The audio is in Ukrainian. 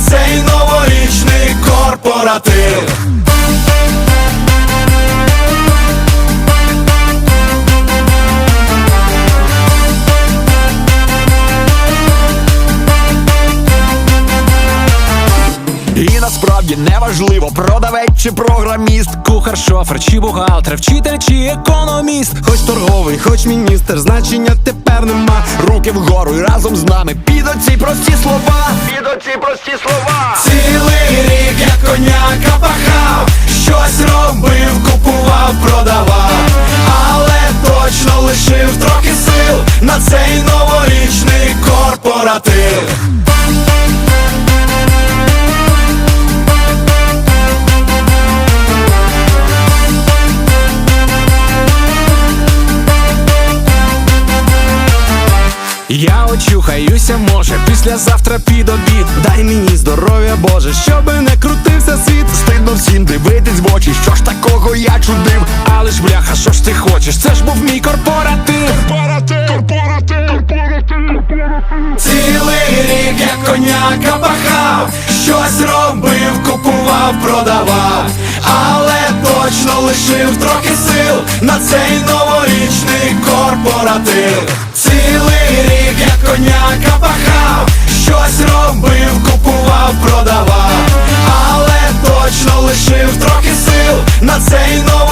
цей новорічний корпоратив. І насправді неважливо, продавець чи програміст, Кухар, шофер, чи бухгалтер, вчитель чи економіст хоч торговий, хоч міністр, значення тепер нема. Руки вгору і разом з нами під оці прості слова. Оці прості слова. Цілий рік я коняка пахав, щось робив, купував, продавав, але точно лишив трохи сил на цей новорічний Я очухаюся, може, післязавтра під обід Дай мені здоров'я, Боже, щоби не крутився світ. Стидно всім дивитись в очі, що ж такого я чудив. Але ж бляха, що ж ти хочеш? Це ж був мій корпоратив Цілий рік я коняка пахав, щось робив, купував, продавав, але точно лишив трохи сил на цей новорічний корпоратив. Цілий рік я коняка пахав, щось робив, купував, продавав, але точно лишив трохи сил на цей корпоратив.